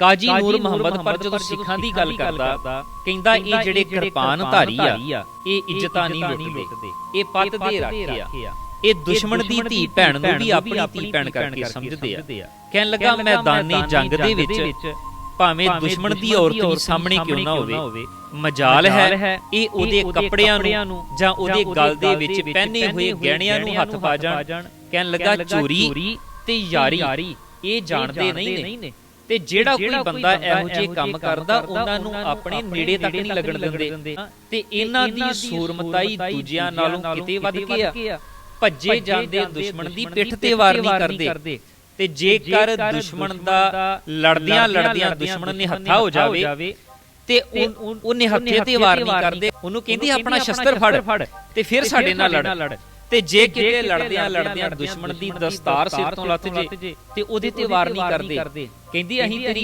ਕਾਜੀ ਨੂਰ ਮੁਹੰਮਦ ਪਰ ਜਦੋਂ ਸਿੱਖਾਂ ਦੀ ਗੱਲ ਕਰਦਾ ਕਹਿੰਦਾ ਇਹ ਜਿਹੜੇ ਕਿਰਪਾਨ ਧਾਰੀ ਆ ਇਹ ਇੱਜ਼ਤਾਂ ਨਹੀਂ ਲੁੱਟਦੇ। ਇਹ ਪੱਤ ਦੇ ਰੱਖੇ ਆ। ਇਹ ਦੁਸ਼ਮਣ ਦੀ ਧੀ ਭੈਣ ਨੂੰ ਵੀ ਆਪਣੀ ਧੀ ਭੈਣ ਕਰਕੇ ਸਮਝਦੇ ਆ। ਕਹਿਣ ਲੱਗਾ ਮੈਦਾਨੀ ਜੰਗ ਦੇ ਵਿੱਚ ਭਾਵੇਂ ਦੁਸ਼ਮਣ ਦੀ ਔਰਤ ਵੀ ਸਾਹਮਣੇ ਕਿਉਂ ਨਾ ਹੋਵੇ। ਮਜਾਲ ਹੈ ਇਹ ਉਹਦੇ ਕੱਪੜਿਆਂ ਨੂੰ ਜਾਂ ਉਹਦੇ ਗਲ ਦੇ ਵਿੱਚ ਪਹਿਨੇ ਹੋਏ ਗਹਿਣਿਆਂ ਨੂੰ ਹੱਥ ਪਾ ਜਾਣ ਕਹਿਣ ਲੱਗਾ ਚੋਰੀ ਤੇ ਯਾਰੀ। ਇਹ ਜਾਣਦੇ ਨਹੀਂ ਨੇ ਤੇ ਜਿਹੜਾ ਕੋਈ ਬੰਦਾ ਇਹੋ ਜਿਹੇ ਕੰਮ ਕਰਦਾ ਉਹਨਾਂ ਨੂੰ ਆਪਣੇ ਨੇੜੇ ਤੱਕ ਨਹੀਂ ਲੱਗਣ ਦਿੰਦੇ। ਤੇ ਇਹਨਾਂ ਦੀ ਸੂਰਮਤਾਈ ਦੂਜਿਆਂ ਨਾਲੋਂ ਕਿਤੇ ਵੱਧ ਕੇ ਆ ਭੱਜੇ ਜਾਂਦੇ ਦੁਸ਼ਮਣ ਦੀ ਪਿੱਠ ਤੇ ਵਾਰ ਨਹੀਂ ਕਰਦੇ। ਤੇ ਜੇਕਰ ਦੁਸ਼ਮਣ ਦਾ ਲੜਦਿਆਂ ਲੜਦਿਆਂ ਦੁਸ਼ਮਣ ਨੇ ਹੱਥਾ ਹੋ ਜਾਵੇ ਤੇ ਉਹ- ਉਹਨੇ ਹੱਥੇ ਤੇ ਵਾਰ ਨਹੀਂ ਕਰਦੇ। ਉਹਨੂੰ ਕਹਿੰਦੀ ਆਪਣਾ ਸ਼ਸਤਰ ਫੜ। ਤੇ ਫਿਰ ਸਾਡੇ ਨਾਲ ਲੜ। ਤੇ ਜੇ ਕਿਤੇ ਲੜਦਿਆਂ ਲੜਦਿਆਂ ਦੁਸ਼ਮਣ ਦੀ ਦਸਤਾਰ ਸਿਰ ਤੋਂ ਲੱਥ ਜੇ ਤੇ ਉਹਦੇ ਤੇ ਵਾਰ ਨਹੀਂ ਕਰਦੇ। ਕਹਿੰਦੀ ਅਸੀਂ ਤੇਰੀ